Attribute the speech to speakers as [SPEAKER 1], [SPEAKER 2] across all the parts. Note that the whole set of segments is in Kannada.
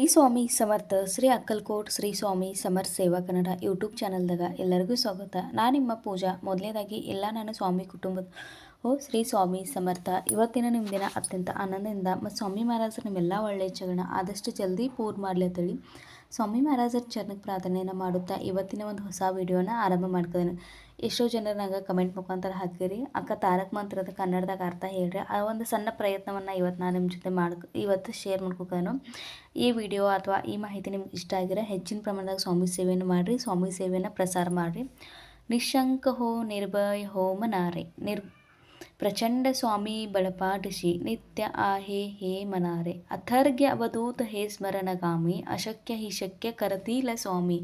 [SPEAKER 1] ಶ್ರೀ ಸ್ವಾಮಿ ಸಮರ್ಥ, ಶ್ರೀ ಅಕ್ಕಲ್ಕೋಟ್, ಶ್ರೀ ಸ್ವಾಮಿ ಸಮರ್ಥ ಸೇವಾ ಕನ್ನಡ ಯೂಟ್ಯೂಬ್ ಚಾನಲ್ದಾಗ ಎಲ್ಲರಿಗೂ ಸ್ವಾಗತ. ನಾನು ನಿಮ್ಮ ಪೂಜಾ. ಮೊದಲನೇದಾಗಿ ಎಲ್ಲ ನಾನು ಸ್ವಾಮಿ ಕುಟುಂಬದ ಓ, ಶ್ರೀ ಸ್ವಾಮಿ ಸಮರ್ಥ. ಇವತ್ತಿನ ನಿಮ್ಮ ದಿನ ಅತ್ಯಂತ ಆನಂದದಿಂದ ಮತ್ತು ಸ್ವಾಮಿ ಮಹಾರಾಜರು ನಿಮ್ಮೆಲ್ಲ ಒಳ್ಳೆಯ ಜಗಣ ಆದಷ್ಟು ಜಲ್ದಿ ಪೂರ್ ಮಾಡಲಿ ಅಂತೇಳಿ ಸ್ವಾಮಿ ಮಹಾರಾಜರ ಚರಣಕ್ಕೆ ಪ್ರಾರ್ಥನೆಯನ್ನು ಮಾಡುತ್ತಾ ಇವತ್ತಿನ ಒಂದು ಹೊಸ ವಿಡಿಯೋನ ಆರಂಭ ಮಾಡ್ತಿದ್ದೇನೆ. ಎಷ್ಟೋ ಜನರು ನಂಗೆ ಕಮೆಂಟ್ ಮುಖಾಂತರ ಹಾಕಿರಿ. ಅಕ್ಕ ತಾರಕ್ ಮಂತ್ರದ ಕನ್ನಡದಾಗ ಅರ್ಥ ಹೇಳ್ರಿ. ಆ ಒಂದು ಸಣ್ಣ ಪ್ರಯತ್ನವನ್ನು ಇವತ್ತು ನಾನು ನಿಮ್ಮ ಜೊತೆ ಮಾಡ್ ಇವತ್ತು ಶೇರ್ ಮಾಡ್ಕೋತಾನು ಈ ವಿಡಿಯೋ ಅಥವಾ ಈ ಮಾಹಿತಿ ನಿಮ್ಗೆ ಇಷ್ಟ ಆಗಿರೋ ಹೆಚ್ಚಿನ ಪ್ರಮಾಣದಾಗ ಸ್ವಾಮಿ ಸೇವೆಯನ್ನು ಮಾಡಿರಿ. ಸ್ವಾಮಿ ಸೇವೆಯನ್ನು ಪ್ರಸಾರ ಮಾಡಿರಿ. ನಿಶಂಕ ಹೋ ನಿರ್ಭಯ ಹೋಮ ನಾರಿ ನಿರ್ ಪ್ರಚಂಡ ಸ್ವಾಮಿ ಬಳಪಾಟಿಸಿ ನಿತ್ಯ ಆಹೆ ಹೇ ಮನಾರೆ. ಅಥರ್ಗ್ಯ ಅವಧೂತ ಹೇ ಸ್ಮರಣಗಾಮಿ ಅಶಕ್ಯ ಹಿ ಶಕ್ಯ ಕರತೀಲ ಸ್ವಾಮಿ.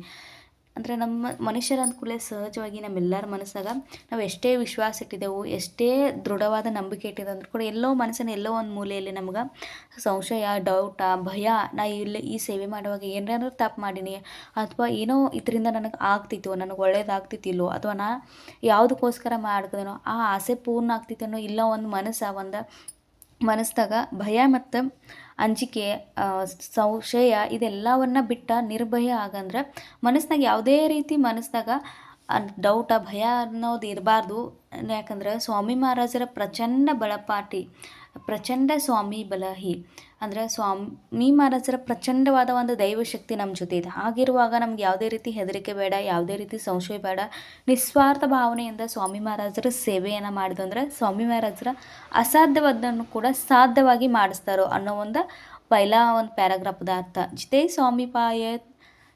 [SPEAKER 1] ಅಂದರೆ ನಮ್ಮ ಮನುಷ್ಯರ ಅಂದ್ಕೂಡಲೇ ಸಹಜವಾಗಿ ನಮ್ಮೆಲ್ಲರ ಮನಸ್ಸಾಗ ನಾವು ಎಷ್ಟೇ ವಿಶ್ವಾಸ ಇಟ್ಟಿದ್ದೆವು ಎಷ್ಟೇ ದೃಢವಾದ ನಂಬಿಕೆ ಇಟ್ಟಿದೆ ಅಂದ್ರೆ ಕೂಡ ಎಲ್ಲೋ ಮನಸ್ಸಿನ ಎಲ್ಲೋ ಒಂದು ಮೂಲೆಯಲ್ಲಿ ನಮ್ಗೆ ಸಂಶಯ ಡೌಟ ಭಯ, ನಾ ಇಲ್ಲಿ ಈ ಸೇವೆ ಮಾಡುವಾಗ ಏನಾದ್ರು ತಪ್ಪು ಮಾಡೀನಿ, ಅಥವಾ ಏನೋ ಇದರಿಂದ ನನಗೆ ಆಗ್ತಿತ್ತು, ನನಗೆ ಒಳ್ಳೇದಾಗ್ತಿತ್ತಿಲ್ಲೋ ಅಥವಾ ನಾ ಯಾವುದಕ್ಕೋಸ್ಕರ ಮಾಡ್ಕೋದೇನೋ ಆ ಆಸೆ ಪೂರ್ಣ ಆಗ್ತಿತ್ತೇನೋ ಇಲ್ಲ ಒಂದು ಮನಸ್ಸು, ಒಂದು ಮನಸ್ಸಾಗ ಭಯ ಮತ್ತು ಅಂಜಿಕೆ ಸಂಶಯ ಇದೆಲ್ಲವನ್ನ ಬಿಟ್ಟ ನಿರ್ಭಯ ಆಗಂದ್ರೆ ಮನಸ್ಸಿನಾಗ ಯಾವುದೇ ರೀತಿ ಮನಸ್ಸಿನಾಗ ಡೌಟ ಭಯ ಅನ್ನೋದು ಇರಬಾರ್ದು. ಯಾಕಂದ್ರೆ ಸ್ವಾಮಿ ಮಹಾರಾಜರ ಪ್ರಚಂಡ ಬಳಪಾಟಿ ಪ್ರಚಂಡ ಸ್ವಾಮಿ ಬಲಹಿ. ಅಂದರೆ ಸ್ವಾಮಿ ಮಹಾರಾಜರ ಪ್ರಚಂಡವಾದ ಒಂದು ದೈವಶಕ್ತಿ ನಮ್ಮ ಜೊತೆ ಇದೆ. ಹಾಗಿರುವಾಗ ನಮ್ಗೆ ಯಾವುದೇ ರೀತಿ ಹೆದರಿಕೆ ಬೇಡ, ಯಾವುದೇ ರೀತಿ ಸಂಶಯ ಬೇಡ. ನಿಸ್ವಾರ್ಥ ಭಾವನೆಯಿಂದ ಸ್ವಾಮಿ ಮಹಾರಾಜರ ಸೇವೆಯನ್ನು ಮಾಡಿದಂದ್ರೆ ಸ್ವಾಮಿ ಮಹಾರಾಜರ ಅಸಾಧ್ಯವಾದನ್ನು ಕೂಡ ಸಾಧ್ಯವಾಗಿ ಮಾಡಿಸ್ತಾರೋ ಅನ್ನೋ ಒಂದು ಪೈಲ ಒಂದು ಪ್ಯಾರಾಗ್ರಾಫ್ದ ಅರ್ಥ. ಜಿತೇ ಸ್ವಾಮಿ ಪಾಯ,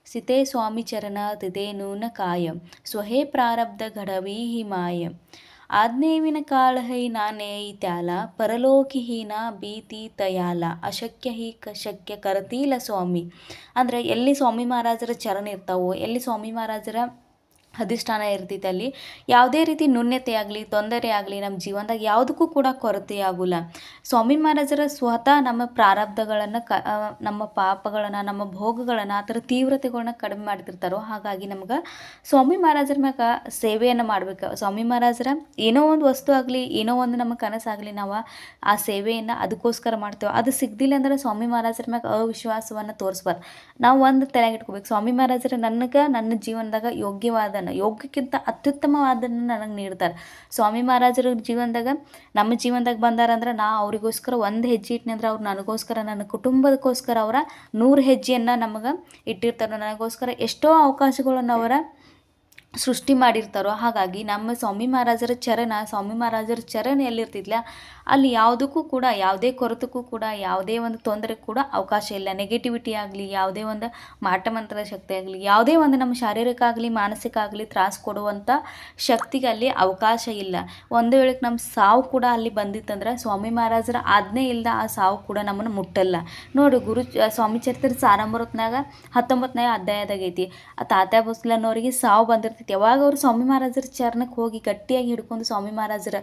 [SPEAKER 1] ಸಿತೆ ಸ್ವಾಮಿ ಚರಣ ತಿದೇ ನೂನ ಕಾಯಂ. ಸ್ವಹೇ ಪ್ರಾರಬ್ಧ ಘಡವೀ ಹಿಮಾಯ ಆಜ್ಞೇವಿನ ಕಾಳಹೈ ನಾನೇ ಇತ್ಯಾಲ, ಪರಲೋಕಿಹೀನ ಭೀತಿ ತಯಾಲ, ಅಶಕ್ಯ ಹೀ ಕ ಕರತೀಲ ಸ್ವಾಮಿ. ಅಂದರೆ ಎಲ್ಲಿ ಸ್ವಾಮಿ ಮಹಾರಾಜರ ಚರಣ ಇರ್ತಾವೋ, ಎಲ್ಲಿ ಸ್ವಾಮಿ ಮಹಾರಾಜರ ಅಧಿಷ್ಠಾನ ಇರ್ತೈತೆ ಅಲ್ಲಿ. ಯಾವುದೇ ರೀತಿ ನ್ಯೂನ್ಯತೆ ಆಗಲಿ, ತೊಂದರೆ ಆಗಲಿ ನಮ್ಮ ಜೀವನದಾಗ ಯಾವುದಕ್ಕೂ ಕೂಡ ಕೊರತೆ ಆಗೋಲ್ಲ. ಸ್ವಾಮಿ ಮಹಾರಾಜರ ಸ್ವತಃ ನಮ್ಮ ಪ್ರಾರಬ್ಧಗಳನ್ನು ಕ ನಮ್ಮ ಪಾಪಗಳನ್ನು, ನಮ್ಮ ಭೋಗಗಳನ್ನು ಆ ಥರ ತೀವ್ರತೆಗಳನ್ನ ಕಡಿಮೆ ಮಾಡ್ತಿರ್ತಾರೋ ಹಾಗಾಗಿ ನಮ್ಗೆ ಸ್ವಾಮಿ ಮಹಾರಾಜರ ಮ್ಯಾಗ ಸೇವೆಯನ್ನು ಮಾಡ್ಬೇಕು. ಸ್ವಾಮಿ ಮಹಾರಾಜರ ಏನೋ ಒಂದು ವಸ್ತು ಆಗಲಿ, ಏನೋ ಒಂದು ನಮ್ಮ ಕನಸಾಗಲಿ ನಾವು ಆ ಸೇವೆಯನ್ನು ಅದಕ್ಕೋಸ್ಕರ ಮಾಡ್ತೇವೆ. ಅದು ಸಿಗ್ದಿಲ್ಲ ಅಂದ್ರೆ ಸ್ವಾಮಿ ಮಹಾರಾಜರ ಮ್ಯಾಗ ಅವಿಶ್ವಾಸವನ್ನು ತೋರಿಸ್ಬಾರ್ದು. ನಾವು ಒಂದು ತಲೆಗೆ ಇಟ್ಕೋಬೇಕು. ಸ್ವಾಮಿ ಮಹಾರಾಜರ ನನಗೆ, ನನ್ನ ಜೀವನದಾಗ ಯೋಗ್ಯವಾದ ಯೋಗ್ಯಕ್ಕಿಂತ ಅತ್ಯುತ್ತಮವಾದನ್ನು ನನಗೆ ನೀಡ್ತಾರೆ. ಸ್ವಾಮಿ ಮಹಾರಾಜರ ಜೀವನದಾಗ, ನಮ್ಮ ಜೀವನದಾಗ ಬಂದಾರಂದ್ರೆ ನಾ ಅವರಿಗೋಸ್ಕರ ಒಂದು ಹೆಜ್ಜೆ ಇಟ್ಟಿನಂದ್ರೆ ಅವ್ರು ನನಗೋಸ್ಕರ, ನನ್ನ ಕುಟುಂಬದಕ್ಕೋಸ್ಕರ ಅವರ ನೂರು ಹೆಜ್ಜೆಯನ್ನು ನಮಗೆ ಇಟ್ಟಿರ್ತಾರೆ. ನನಗೋಸ್ಕರ ಎಷ್ಟೋ ಅವಕಾಶಗಳನ್ನು ಅವರ ಸೃಷ್ಟಿ ಮಾಡಿರ್ತಾರೋ, ಹಾಗಾಗಿ ನಮ್ಮ ಸ್ವಾಮಿ ಮಹಾರಾಜರ ಚರಣ ಸ್ವಾಮಿ ಮಹಾರಾಜರ ಚರಣ ಎಲ್ಲಿರ್ತಿದ್ಲ ಅಲ್ಲಿ ಯಾವುದಕ್ಕೂ ಕೂಡ, ಯಾವುದೇ ಕೊರತಕ್ಕೂ ಕೂಡ, ಯಾವುದೇ ಒಂದು ತೊಂದರೆ ಕೂಡ ಅವಕಾಶ ಇಲ್ಲ. ನೆಗೆಟಿವಿಟಿ ಆಗಲಿ, ಯಾವುದೇ ಒಂದು ಮಾಟಮಂತ್ರ ಶಕ್ತಿ ಆಗಲಿ, ಯಾವುದೇ ಒಂದು ನಮ್ಮ ಶಾರೀರಿಕ ಆಗಲಿ ಮಾನಸಿಕ ಆಗಲಿ ತ್ರಾಸು ಕೊಡುವಂಥ ಶಕ್ತಿಗೆ ಅಲ್ಲಿ ಅವಕಾಶ ಇಲ್ಲ. ಒಂದು ವೇಳೆಗೆ ನಮ್ಮ ಸಾವು ಕೂಡ ಅಲ್ಲಿ ಬಂದಿತ್ತಂದ್ರೆ ಸ್ವಾಮಿ ಮಹಾರಾಜರ ಆಜ್ಞೆ ಇಲ್ಲದ ಆ ಸಾವು ಕೂಡ ನಮ್ಮನ್ನು ಮುಟ್ಟಲ್ಲ. ನೋಡು, ಗುರು ಸ್ವಾಮಿ ಚರಿತ್ರೆ ಸಾರಂಭರತ್ನಾಗ ಹತ್ತೊಂಬತ್ತನೇ ಅಧ್ಯಾಯದಾಗೈತಿ. ಆ ತಾತ ಬಸ್ಲನ್ನೋರಿಗೆ ಸಾವು ಬಂದಿರ್ತೈತಿ ಯಾವಾಗ ಅವರು ಸ್ವಾಮಿ ಮಹಾರಾಜರ ಚರಣಕ್ಕೆ ಹೋಗಿ ಗಟ್ಟಿಯಾಗಿ ಹಿಡ್ಕೊಂಡು ಸ್ವಾಮಿ ಮಹಾರಾಜರ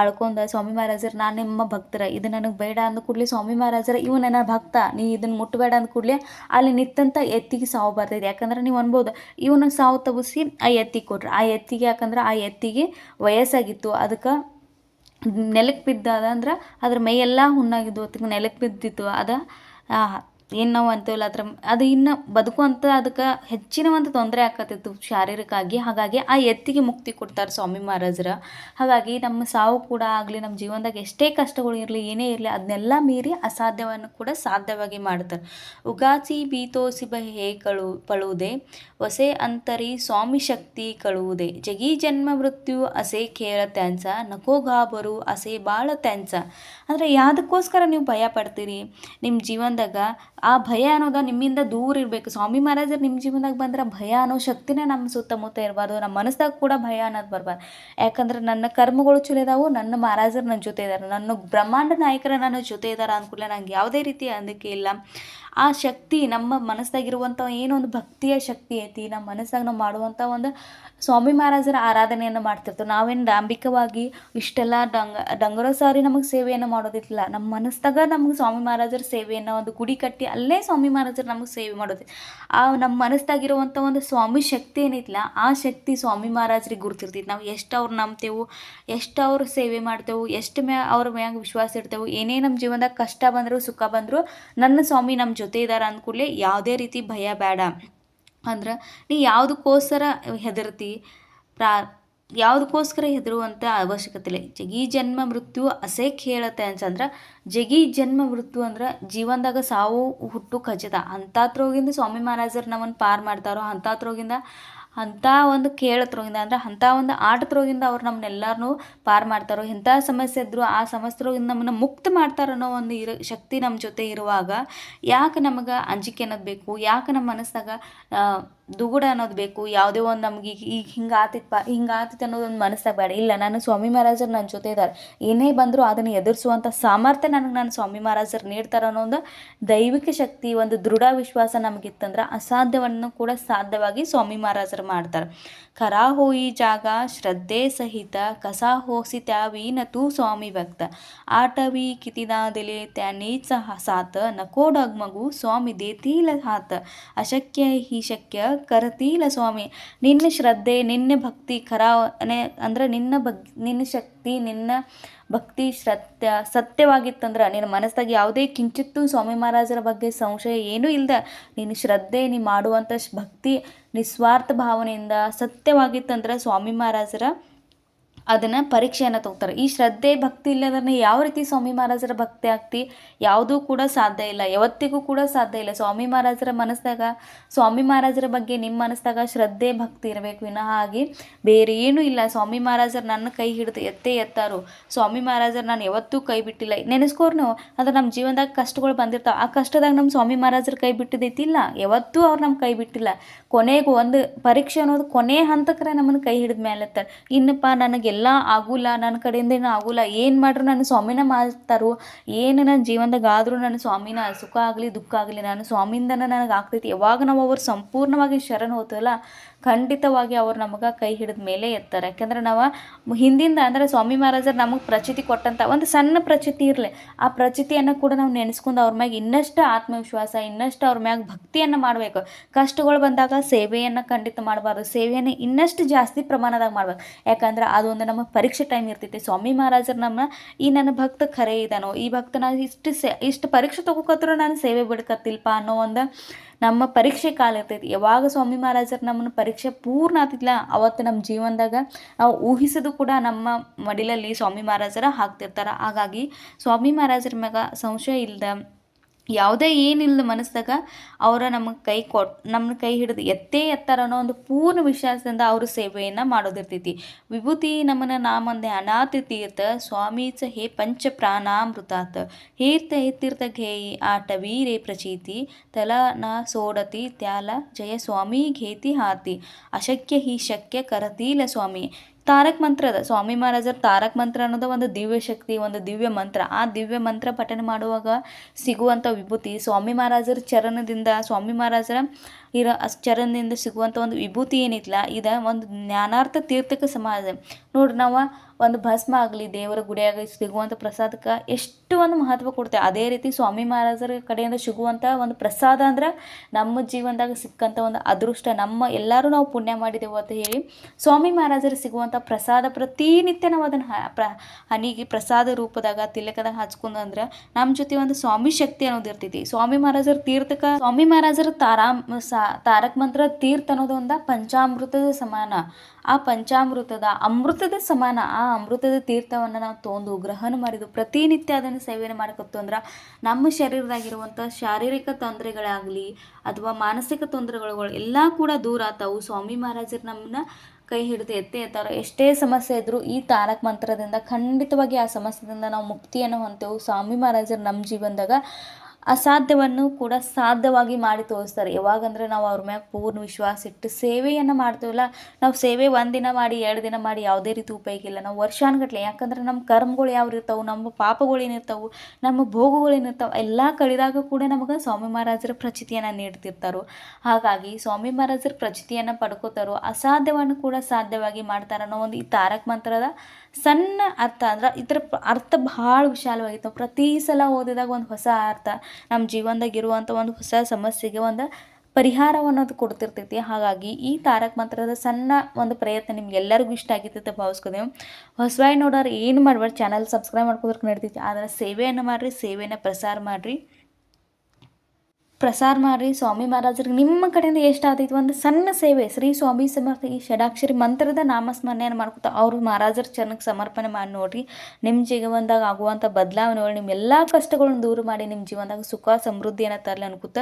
[SPEAKER 1] ಅಳ್ಕೊಂಡ ಸ್ವಾಮಿ ಮಹಾರಾಜರು, ನಾನು ನಿಮ್ಮ ಭಕ್ತರ. ಇದು ನನಗೆ ಬೇಡ ಅಂದ ಕೂಡಲೇ ಸ್ವಾಮಿ ಮಹಾರಾಜರ, ಇವು ನನ್ನ ಭಕ್ತ. ನೀ ಇದನ್ನು ಮುಟ್ಟಬೇಡ ಅಂದ ಕೂಡಲೇ ಅಲ್ಲಿ ನಿತ್ತಂತ ಎತ್ತಿಗೆ ಸಾವು ಬರ್ತೈತೆ. ಯಾಕಂದ್ರೆ ನೀವು ಅನ್ಬೋದು, ಇವನ ಸಾವು ತಗಿಸಿ ಆ ಎತ್ತಿಗೆ ಕೊಟ್ರು. ಆ ಎತ್ತಿಗೆ ಯಾಕಂದ್ರೆ ಆ ಎತ್ತಿಗೆ ವಯಸ್ಸಾಗಿತ್ತು. ಅದಕ್ಕೆ ನೆಲಕ್ಕೆ ಬಿದ್ದಾದ ಅಂದ್ರೆ ಅದ್ರ ಮೈಯೆಲ್ಲ ಹುಣ್ಣಾಗಿದ್ದು ಅದಕ್ಕೆ ನೆಲಕ್ಕೆ ಬಿದ್ದಿತ್ತು. ಅದ ಏನು ನಾವು ಅಂತೀವಲ್ಲ ಅದ್ರ ಅದು ಇನ್ನು ಬದುಕುವಂಥ ಅದಕ್ಕೆ ಹೆಚ್ಚಿನ ಒಂದು ತೊಂದರೆ ಆಕತ್ತಿತ್ತು ಶಾರೀರಿಕವಾಗಿ ಹಾಗಾಗಿ ಆ ಎತ್ತಿಗೆ ಮುಕ್ತಿ ಕೊಡ್ತಾರೆ ಸ್ವಾಮಿ ಮಹಾರಾಜರ. ಹಾಗಾಗಿ ನಮ್ಮ ಸಾವು ಕೂಡ ಆಗಲಿ, ನಮ್ಮ ಜೀವನದಾಗ ಎಷ್ಟೇ ಕಷ್ಟಗಳು ಇರಲಿ, ಏನೇ ಇರಲಿ ಅದನ್ನೆಲ್ಲ ಮೀರಿ ಅಸಾಧ್ಯವನ್ನು ಕೂಡ ಸಾಧ್ಯವಾಗಿ ಮಾಡ್ತಾರೆ. ಉಗಾಸಿ ಬೀತೋಸಿ ಹೇ ಕಳು ಪಳುವುದೇ ಹೊಸೆ ಅಂತರಿ ಸ್ವಾಮಿ ಶಕ್ತಿ ಕಳುವುದೇ. ಜಗಿ ಜನ್ಮ ಮೃತ್ಯು ಅಸೆ ಖೇರ ತ್ಯಾಂಚ ನಕೋ ಗಾಬರು ಅಸೆ ಬಾಳ ತ್ಯಾಂಚ ಅಂದರೆ ಯಾವುದಕ್ಕೋಸ್ಕರ ನೀವು ಭಯ ಪಡ್ತೀರಿ? ನಿಮ್ಮ ಜೀವನದಾಗ ಆ ಭಯ ಅನ್ನೋದು ನಿಮ್ಮಿಂದ ದೂರ ಇರಬೇಕು. ಸ್ವಾಮಿ ಮಹಾರಾಜರು ನಿಮ್ಮ ಜೀವನದಾಗ ಬಂದ್ರೆ ಭಯ ಅನ್ನೋ ಶಕ್ತಿನೇ ನಮ್ಮ ಸುತ್ತಮುತ್ತ ಇರಬಾರ್ದು. ನಮ್ಮ ಮನಸ್ಸಾಗ ಕೂಡ ಭಯ ಅನ್ನೋದು ಬರಬಾರ್ದು. ಯಾಕಂದ್ರೆ ನನ್ನ ಕರ್ಮಗಳು ಚಲೋ ಇದಾವೆ, ನನ್ನ ಮಹಾರಾಜರು ನನ್ನ ಜೊತೆ ಇದ್ದಾರೆ ನನ್ನ ಬ್ರಹ್ಮಾಂಡ ನಾಯಕರ ನನ್ನ ಜೊತೆ ಇದ್ದಾರೆ ಅಂದ್ಕೂಡಲೇ ನಂಗೆ ಯಾವುದೇ ರೀತಿ ಅಂದಿಕೆ ಇಲ್ಲ. ಆ ಶಕ್ತಿ ನಮ್ಮ ಮನಸ್ಸಾಗಿರುವಂಥ ಏನೋ ಒಂದು ಭಕ್ತಿಯ ಶಕ್ತಿ ಐತಿ. ನಮ್ಮ ಮನಸ್ಸಾಗ ನಾವು ಮಾಡುವಂಥ ಒಂದು ಸ್ವಾಮಿ ಮಹಾರಾಜರ ಆರಾಧನೆಯನ್ನು ಮಾಡ್ತಿರ್ತೀವಿ. ನಾವೇನು ಡಾಂಬಿಕವಾಗಿ ಇಷ್ಟೆಲ್ಲ ಡಂಗ, ಡಂಗರ ಸಾರಿ ನಮಗೆ ಸೇವೆಯನ್ನು ಮಾಡೋದಿಲ್ಲ. ನಮ್ಮ ಮನಸ್ಸಾಗ ನಮಗೆ ಸ್ವಾಮಿ ಮಹಾರಾಜರ ಸೇವೆಯನ್ನು ಒಂದು ಗುಡಿ ಕಟ್ಟಿ ಅಲ್ಲೇ ಸ್ವಾಮಿ ಮಹಾರಾಜರು ನಮಗೆ ಸೇವೆ ಮಾಡೋದು. ಆ ನಮ್ಮ ಮನಸ್ಸಾಗಿರುವಂಥ ಒಂದು ಸ್ವಾಮಿ ಶಕ್ತಿ ಏನೈತಿಲ್ಲ ಆ ಶಕ್ತಿ ಸ್ವಾಮಿ ಮಹಾರಾಜರಿಗೆ ಗುರ್ತಿರ್ತೈತಿ. ನಾವು ಎಷ್ಟು ಅವ್ರು ನಂಬ್ತೇವೆ, ಎಷ್ಟು ಅವ್ರ ಸೇವೆ ಮಾಡ್ತೇವೆ, ಎಷ್ಟು ಮ್ಯಾ ಅವ್ರ ಮ್ಯಾಗ ವಿಶ್ವಾಸ ಇಡ್ತೇವೆ, ಏನೇ ನಮ್ಮ ಜೀವನದಾಗ ಕಷ್ಟ ಬಂದರೂ, ಸುಖ ಬಂದರೂ, ನನ್ನ ಸ್ವಾಮಿ ನಮ್ಮ ಜೊತೆ ಇದ್ದಾರೆ ಅಂದ್ಕೂಡಲೇ ಯಾವುದೇ ರೀತಿ ಭಯ ಬೇಡ. ಅಂದ್ರೆ ನೀ ಯಾವುದಕ್ಕೋಸ್ಕರ ಹೆದರ್ತಿ, ಪ್ರಾ ಯಾವುದಕ್ಕೋಸ್ಕರ ಹೆದರುವಂಥ ಅವಶ್ಯಕತೆ ಇಲ್ಲ. ಜಗಿ ಜನ್ಮ ಮೃತ್ಯು ಅಸೇಕ್ ಹೇಳತ್ತೆ ಅಂತಂದ್ರೆ, ಜಗಿ ಜನ್ಮ ಮೃತ್ಯು ಅಂದ್ರೆ ಜೀವನದಾಗ ಸಾವು ಹುಟ್ಟು ಖಚಿತ. ಅಂಥದ್ರೋಗಿಂದ ಸ್ವಾಮಿ ಮಹಾರಾಜರು ನಮ್ಮನ್ನು ಪಾರು ಮಾಡ್ತಾರೋ ಅಂಥದ್ರೊಳಗಿಂದ ಅಂಥ ಒಂದು ಕೇಳತ್ರೋಗಿಂದ, ಅಂದ್ರೆ ಅಂಥ ಒಂದು ಆಟದ್ರೊಗಿಂದ ಅವ್ರು ನಮ್ಮನ್ನೆಲ್ಲರನ್ನೂ ಪಾರು ಮಾಡ್ತಾರೋ ಎಂಥ ಸಮಸ್ಯೆ ಇದ್ದರೂ ಆ ಸಮಸ್ಯೆದ್ರೊಗಿಂದ ನಮ್ಮನ್ನು ಮುಕ್ತ ಮಾಡ್ತಾರನ್ನೋ ಒಂದು ಇರೋ, ಶಕ್ತಿ ನಮ್ಮ ಜೊತೆ ಇರುವಾಗ ಯಾಕೆ ನಮಗೆ ಅಂಜಿಕೆ ಅನ್ನೋದು ಬೇಕು? ಯಾಕೆ ನಮ್ಮ ಮನಸ್ಸಾಗ ದುಗುಡ ಅನ್ನೋದು ಬೇಕು? ಯಾವುದೇ ಒಂದು ನಮಗೆ ಈಗ ಈಗ ಹಿಂಗೆ ಆತಿತ್ತಪ್ಪ ಹಿಂಗೆ ಆತಿತ್ತು ಅನ್ನೋದು ಒಂದು ಮನಸ್ಸಾಗ ಬೇಡ. ಇಲ್ಲ, ನಾನು ಸ್ವಾಮಿ ಮಹಾರಾಜರು ನನ್ನ ಜೊತೆ ಇದ್ದಾರೆ ಏನೇ ಬಂದರೂ ಅದನ್ನು ಎದುರಿಸುವಂಥ ಸಾಮರ್ಥ್ಯ ನನಗೆ ನಾನು ಸ್ವಾಮಿ ಮಹಾರಾಜರು ನೀಡ್ತಾರೆ ಅನ್ನೋ ಒಂದು ದೈವಿಕ ಶಕ್ತಿ, ಒಂದು ದೃಢ ವಿಶ್ವಾಸ ನಮಗಿತ್ತಂದ್ರೆ ಅಸಾಧ್ಯವನ್ನು ಕೂಡ ಸಾಧ್ಯವಾಗಿ ಸ್ವಾಮಿ ಮಹಾರಾಜರು ಮಾಡ್ತಾರೆ ಖರ ಹೋಯಿ ಜಾಗ ಶ್ರದ್ಧೆ ಸಹಿತ ಕಸ ಹೋಸಿ ತ್ಯಾವೀನ ತೂ ಸ್ವಾಮಿ ಭಕ್ತ ಆಟವಿ ಕಿತಿದಾದಿಲೆ त्या नीच सात नको डगमगू ಸ್ವಾಮಿ ದೇತೀಲ ಹಾತ ಅಶಕ್ಯ ಹಿ ಶಕ್ಯ ಕರತೀಲ ಸ್ವಾಮಿ ನಿನ್ನ ಶ್ರದ್ಧೆ ನಿನ್ನ ಭಕ್ತಿ ಖರ ಅಂದ್ರೆ ನಿನ್ನ ಭಕ್ ನಿನ್ನ ಶಕ್ತಿ ನಿನ್ನ ಭಕ್ತಿ ಸತ್ಯ ಸತ್ಯವಾಗಿತ್ತಂದ್ರೆ ನಿನ್ನ ಮನಸ್ಸಾಗಿ ಯಾವುದೇ ಕಿಂಚಿತ್ತೂ ಸ್ವಾಮಿ ಮಹಾರಾಜರ ಬಗ್ಗೆ ಸಂಶಯ ಏನೂ ಇಲ್ಲದೆ ನೀನು ಶ್ರದ್ಧೆ, ನೀ ಮಾಡುವಂಥ ಭಕ್ತಿ ನಿಸ್ವಾರ್ಥ ಭಾವನೆಯಿಂದ ಸತ್ಯವಾಗಿತ್ತಂದ್ರೆ ಸ್ವಾಮಿ ಮಹಾರಾಜರ ಅದನ್ನು ಪರೀಕ್ಷೆಯನ್ನು ತಗೋತಾರೆ. ಈ ಶ್ರದ್ಧೆ, ಭಕ್ತಿ ಇಲ್ಲದನ್ನ ಯಾವ ರೀತಿ ಸ್ವಾಮಿ ಮಹಾರಾಜರ ಭಕ್ತಿ ಆಗ್ತಿ? ಯಾವುದೂ ಕೂಡ ಸಾಧ್ಯ ಇಲ್ಲ. ಯಾವತ್ತಿಗೂ ಕೂಡ ಸಾಧ್ಯ ಇಲ್ಲ. ಸ್ವಾಮಿ ಮಹಾರಾಜರ ಮನಸ್ಸಾಗ ಸ್ವಾಮಿ ಮಹಾರಾಜರ ಬಗ್ಗೆ ನಿಮ್ಮ ಮನಸ್ಸಾಗ ಶ್ರದ್ಧೆ, ಭಕ್ತಿ ಇರಬೇಕು. ವಿನಃ ಹಾಗೆ ಬೇರೆ ಏನೂ ಇಲ್ಲ. ಸ್ವಾಮಿ ಮಹಾರಾಜರು ನನ್ನ ಕೈ ಹಿಡಿದು ಎತ್ತೇ ಎತ್ತಾರು. ಸ್ವಾಮಿ ಮಹಾರಾಜರು ನಾನು ಯಾವತ್ತೂ ಕೈ ಬಿಟ್ಟಿಲ್ಲ. ನೆನೆಸ್ಕೊರ್ನು, ಅದು ನಮ್ಮ ಜೀವನದಾಗ ಕಷ್ಟಗಳು ಬಂದಿರ್ತಾವೆ. ಆ ಕಷ್ಟದಾಗ ನಮ್ಮ ಸ್ವಾಮಿ ಮಹಾರಾಜರ ಕೈ ಬಿಟ್ಟಿದ್ದೈತಿಲ್ಲ ಯಾವತ್ತೂ ಅವ್ರು ನಮ್ಮ ಕೈ ಬಿಟ್ಟಿಲ್ಲ. ಕೊನೆಗೂ ಒಂದು ಪರೀಕ್ಷೆ ಅನ್ನೋದು ಕೊನೆ ಹಂತಕ್ಕರೆ ನಮ್ಮನ್ನು ಕೈ ಹಿಡಿದ ಮೇಲೆ ಇನ್ನಪ್ಪ ನನಗೆಲ್ಲ ಎಲ್ಲ ಆಗುಲ್ಲ ನನ್ನ ಕಡೆಯಿಂದ ಏನು ಆಗುಲ್ಲ. ಏನು ಮಾಡ್ರು ನನ್ನ ಸ್ವಾಮಿನ ಮಾಡ್ತಾರೋ ಏನು ನನ್ನ ಜೀವನದಾಗ ಆದರೂ ನನ್ನ ಸ್ವಾಮಿನ ಸುಖ ಆಗಲಿ, ದುಃಖ ಆಗಲಿ, ನಾನು ಸ್ವಾಮಿಯಿಂದನೇ ನನಗೆ ಆಗ್ತೈತಿ. ಯಾವಾಗ ನಾವು ಅವರು ಸಂಪೂರ್ಣವಾಗಿ ಶರಣ ಹೋಗ್ತೀವಲ್ಲ ಖಂಡಿತವಾಗಿ ಅವ್ರು ನಮಗೆ ಕೈ ಹಿಡಿದ ಮೇಲೆ ಎತ್ತಾರೆ. ಯಾಕೆಂದ್ರೆ ನಾವು ಹಿಂದಿಂದ ಅಂದರೆ ಸ್ವಾಮಿ ಮಹಾರಾಜರು ನಮಗೆ ಪ್ರಚಿತಿ ಕೊಟ್ಟಂಥ ಒಂದು ಸಣ್ಣ ಪ್ರಚಿತಿ ಇರಲಿ. ಆ ಪ್ರಚಿತಿಯನ್ನು ಕೂಡ ನಾವು ನೆನೆಸ್ಕೊಂಡು ಅವ್ರ ಮ್ಯಾಗ ಇನ್ನಷ್ಟು ಆತ್ಮವಿಶ್ವಾಸ, ಇನ್ನಷ್ಟು ಅವ್ರ ಮ್ಯಾಗ ಭಕ್ತಿಯನ್ನು ಮಾಡಬೇಕು. ಕಷ್ಟಗಳು ಬಂದಾಗ ಸೇವೆಯನ್ನು ಖಂಡಿತ ಮಾಡಬಾರ್ದು. ಸೇವೆಯನ್ನು ಇನ್ನಷ್ಟು ಜಾಸ್ತಿ ಪ್ರಮಾಣದಾಗ ಮಾಡಬೇಕು. ಯಾಕಂದ್ರೆ ಅದೊಂದು ನಮಗೆ ಪರೀಕ್ಷೆ ಟೈಮ್ ಇರ್ತೈತಿ. ಸ್ವಾಮಿ ಮಹಾರಾಜರು ನಮ್ಮ ಈ ನನ್ನ ಭಕ್ತ ಖರೆ ಇದ್ದಾನೋ ಈ ಭಕ್ತ ನಾನು ಇಷ್ಟು ಸೇ, ಇಷ್ಟು ಪರೀಕ್ಷೆ ತೊಗೋಕತ್ರೂ ನಾನು ಸೇವೆ ಬಿಡ್ಕತ್ತಿಲ್ಪ ಅನ್ನೋ ಒಂದು ನಮ್ಮ ಪರೀಕ್ಷೆ ಕಾಲ ಇರ್ತೈತಿ. ಯಾವಾಗ ಸ್ವಾಮಿ ಮಹಾರಾಜರು ನಮ್ಮನ್ನು ಪರೀಕ್ಷೆ ಪೂರ್ಣ ಆತಿದ್ಲ ಅವತ್ತು ನಮ್ಮ ಜೀವನದಾಗ ನಾವು ಊಹಿಸೋದು ಕೂಡ ನಮ್ಮ ಮಡಿಲಲ್ಲಿ ಸ್ವಾಮಿ ಮಹಾರಾಜರ ಹಾಕ್ತಿರ್ತಾರೆ. ಹಾಗಾಗಿ ಸ್ವಾಮಿ ಮಹಾರಾಜರ ಮ್ಯಾಗ ಸಂಶಯ ಇಲ್ಲದ ಯಾವುದೇ ಏನಿಲ್ಲ ಮನಸ್ಸಾಗ ಅವರ ನಮ್ಮ ಕೈ ಕೊಟ್ ನಮ್ಮ ಕೈ ಹಿಡಿದು ಎತ್ತೇ ಎತ್ತಾರ ಅನ್ನೋ ಒಂದು ಪೂರ್ಣ ವಿಶ್ವಾಸದಿಂದ ಅವರು ಸೇವೆಯನ್ನು ಮಾಡೋದಿರ್ತೈತಿ. ವಿಭೂತಿ ನಮ್ಮನ್ನು ನಾಮಂದೆ ಅನಾಥ ತೀರ್ಥ ಸ್ವಾಮೀಚ ಹೇ ಪಂಚ ಪ್ರಾಣಾಮೃತಾತ್. ಹೇರ್ತ ಹೇತೀರ್ಥ ಘೇಯಿ, ಆಟ ವೀರೇ ಪ್ರಚೀತಿ. ತಲ ನ ಸೋಡತಿ, ತ್ಯಾಲ ಜಯ ಸ್ವಾಮಿ ಘೇತಿ ಹಾತಿ ಅಶಕ್ಯ ಹಿ ಶಕ್ಯ ಕರತೀಲ ಸ್ವಾಮಿ. ತಾರಕ್ ಮಂತ್ರ ಅದ. ಸ್ವಾಮಿ ಮಹಾರಾಜರ ತಾರಕ್ ಮಂತ್ರ ಅನ್ನೋದು ಒಂದು ದಿವ್ಯ ಶಕ್ತಿ, ಒಂದು ದಿವ್ಯ ಮಂತ್ರ. ಆ ದಿವ್ಯ ಮಂತ್ರ ಪಠನೆ ಮಾಡುವಾಗ ಸಿಗುವಂಥ ವಿಭೂತಿ, ಸ್ವಾಮಿ ಮಹಾರಾಜರ ಚರಣದಿಂದ, ಸ್ವಾಮಿ ಮಹಾರಾಜರ ಇರೋ, ಚರಣದಿಂದ ಸಿಗುವಂಥ ಒಂದು ವಿಭೂತಿ ಏನಿತ್ತಲ್ಲ ಇದು ಒಂದು ಜ್ಞಾನಾರ್ಥ ತೀರ್ಥಕ ಸಮಾಜ. ನೋಡ್ರಿ ನಾವು ಒಂದು ಭಸ್ಮ ಆಗಲಿ, ದೇವರ ಗುಡಿಯಾಗಲಿ ಸಿಗುವಂಥ ಪ್ರಸಾದಕ್ಕೆ ಎಷ್ಟು ಒಂದು ಮಹತ್ವ ಕೊಡ್ತೇವೆ ಅದೇ ರೀತಿ ಸ್ವಾಮಿ ಮಹಾರಾಜರ ಕಡೆಯಿಂದ ಸಿಗುವಂಥ ಒಂದು ಪ್ರಸಾದ ಅಂದ್ರೆ ನಮ್ಮ ಜೀವನದಾಗ ಸಿಕ್ಕಂಥ ಒಂದು ಅದೃಷ್ಟ. ನಮ್ಮ ಎಲ್ಲರೂ ನಾವು ಪುಣ್ಯ ಮಾಡಿದೆವು ಅಂತ ಹೇಳಿ ಸ್ವಾಮಿ ಮಹಾರಾಜರು ಸಿಗುವಂಥ ಪ್ರಸಾದ ಪ್ರತಿನಿತ್ಯ ನಾವು ಅದನ್ನು ಪ್ರ, ಹನಿಗೆ ಪ್ರಸಾದ ರೂಪದಾಗ, ತಿಲಕದಾಗ ಹಚ್ಕೊಂಡು ಅಂದ್ರೆ ನಮ್ಮ ಜೊತೆ ಒಂದು ಸ್ವಾಮಿ ಶಕ್ತಿ ಅನ್ನೋದು ಇರ್ತೈತಿ. ಸ್ವಾಮಿ ಮಹಾರಾಜರ ತೀರ್ಥಕ ಸ್ವಾಮಿ ಮಹಾರಾಜರ ತಾರಾಮ್ ತಾರಕ ಮಂತ್ರ ತೀರ್ಥ ಅನ್ನೋದು ಒಂದು ಪಂಚಾಮೃತದ ಸಮಾನ. ಆ ಪಂಚಾಮೃತದ ಅಮೃತದ ಸಮಾನ, ಆ ಅಮೃತದ ತೀರ್ಥವನ್ನು ನಾವು ತೊಗೊಂಡು ಗ್ರಹಣ ಮಾಡಿದ್ದು ಪ್ರತಿನಿತ್ಯ ಅದನ್ನು ಸೇವನೆ ಮಾಡ್ಕೊತು ಅಂದ್ರೆ ನಮ್ಮ ಶರೀರದಾಗಿರುವಂಥ ಶಾರೀರಿಕ ತೊಂದರೆಗಳಾಗಲಿ ಅಥವಾ ಮಾನಸಿಕ ತೊಂದರೆಗಳು ಎಲ್ಲ ಕೂಡ ದೂರ ಆತಾವು. ಸ್ವಾಮಿ ಮಹಾರಾಜರು ನಮ್ಮನ್ನ ಕೈ ಹಿಡಿದು ಎತ್ತೆ ಎತ್ತಾರೋ. ಎಷ್ಟೇ ಸಮಸ್ಯೆ ಇದ್ದರೂ ಈ ತಾರಕ ಮಂತ್ರದಿಂದ ಖಂಡಿತವಾಗಿ ಆ ಸಮಸ್ಯೆಯಿಂದ ನಾವು ಮುಕ್ತಿಯನ್ನು ಹೊಂತೇವೆ. ಸ್ವಾಮಿ ಮಹಾರಾಜರು ನಮ್ಮ ಜೀವನದಾಗ ಅಸಾಧ್ಯವನ್ನು ಕೂಡ ಸಾಧ್ಯವಾಗಿ ಮಾಡಿ ತೋರಿಸ್ತಾರೆ. ಯಾವಾಗಂದ್ರೆ ನಾವು ಅವ್ರ ಮ್ಯಾಗ ಪೂರ್ಣ ವಿಶ್ವಾಸ ಇಟ್ಟು ಸೇವೆಯನ್ನು ಮಾಡ್ತೀವಲ್ಲ, ನಾವು ಸೇವೆ ಒಂದಿನ ದಿನ ಮಾಡಿ, ಎರಡು ದಿನ ಮಾಡಿ ಯಾವುದೇ ರೀತಿ ಉಪಯೋಗ ಇಲ್ಲ. ನಾವು ವರ್ಷಾನುಗಟ್ಲೆ, ಯಾಕಂದ್ರೆ ನಮ್ಮ ಕರ್ಮಗಳು ಯಾವ ಇರ್ತಾವೆ, ನಮ್ಮ ಪಾಪಗಳು ಏನಿರ್ತಾವೆ ನಮ್ಮ ಭೋಗಗಳು ಏನಿರ್ತಾವೆ ಎಲ್ಲ ಕಳೆದಾಗ ಕೂಡ ನಮಗೆ ಸ್ವಾಮಿ ಮಹಾರಾಜರ ಪ್ರಚಿತಿಯನ್ನು ನೀಡ್ತಿರ್ತಾರೋ. ಹಾಗಾಗಿ ಸ್ವಾಮಿ ಮಹಾರಾಜರ ಪ್ರಚಿತಿಯನ್ನು ಪಡ್ಕೋತಾರೋ, ಅಸಾಧ್ಯವನ್ನು ಕೂಡ ಸಾಧ್ಯವಾಗಿ ಮಾಡ್ತಾರೆ ಅನ್ನೋ ಒಂದು ಈ ತಾರಕ ಮಂತ್ರದ ಸಣ್ಣ ಅರ್ಥ ಅಂದ್ರೆ ಇದರ ಅರ್ಥ ಭಾಳ ವಿಶಾಲವಾಗಿತ್ತು ಪ್ರತಿ ಸಲ ಓದಿದಾಗ ಒಂದು ಹೊಸ ಅರ್ಥ ನಮ್ಮ ಜೀವನದಾಗ ಇರುವಂಥ ಒಂದು ಹೊಸ ಸಮಸ್ಯೆಗೆ ಒಂದು ಪರಿಹಾರವನ್ನು ಅದು ಕೊಡ್ತಿರ್ತೈತಿ. ಹಾಗಾಗಿ ಈ ತಾರಕ ಮಂತ್ರದ ಸಣ್ಣ ಒಂದು ಪ್ರಯತ್ನ ನಿಮ್ಗೆ ಎಲ್ಲರಿಗೂ ಇಷ್ಟ ಆಗಿತ್ತು ಅಂತ ಹೊಸವಾಗಿ ನೋಡೋರು ಏನು ಮಾಡ್ಬಾರ್ದು ಚಾನಲ್ ಸಬ್ಸ್ಕ್ರೈಬ್ ಮಾಡ್ಕೋದ್ರಕ್ಕೆ ನಡೀತೈತಿ. ಆದರೆ ಸೇವೆಯನ್ನು ಮಾಡಿರಿ ಸೇವೆಯನ್ನು ಪ್ರಸಾರ ಮಾಡಿರಿ. ಪ್ರಸಾರ ಮಾಡಿರಿ, ಸ್ವಾಮಿ ಮಹಾರಾಜರಿಗೆ ನಿಮ್ಮ ಕಡೆಯಿಂದ ಎಷ್ಟು ಆದೈತಿ ಒಂದು ಸಣ್ಣ ಸೇವೆ. ಶ್ರೀ ಸ್ವಾಮಿ ಸಮರ್ಥ ಈ ಷಡಾಕ್ಷರಿ ಮಂತ್ರದ ನಾಮಸ್ಮರಣೆಯನ್ನು ಮಾಡ್ಕೊತಾ ಅವರು ಮಹಾರಾಜರ ಚರಣಕ್ಕೆ ಸಮರ್ಪಣೆ ಮಾಡಿ ನೋಡಿರಿ. ನಿಮ್ಮ ಜೀವನದಾಗ ಆಗುವಂಥ ಬದಲಾವಣೆಗಳು ನಿಮ್ಮ ಎಲ್ಲ ಕಷ್ಟಗಳನ್ನು ದೂರ ಮಾಡಿ ನಿಮ್ಮ ಜೀವನದಾಗ ಸುಖ ಸಮೃದ್ಧಿಯನ್ನು ತರಲಿ ಅನ್ಕೋತ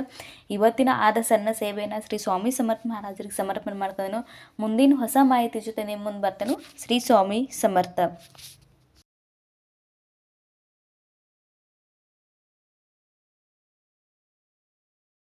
[SPEAKER 1] ಇವತ್ತಿನ ಆದ ಸಣ್ಣ ಸೇವೆಯನ್ನು ಶ್ರೀ ಸ್ವಾಮಿ ಸಮರ್ಥ ಮಹಾರಾಜರಿಗೆ ಸಮರ್ಪಣೆ ಮಾಡ್ತಾನೇನು ಮುಂದಿನ ಹೊಸ ಮಾಹಿತಿ ಜೊತೆ ನಿಮ್ಮ ಮುಂದೆ ಬರ್ತಾನು. ಶ್ರೀ ಸ್ವಾಮಿ ಸಮರ್ಥ.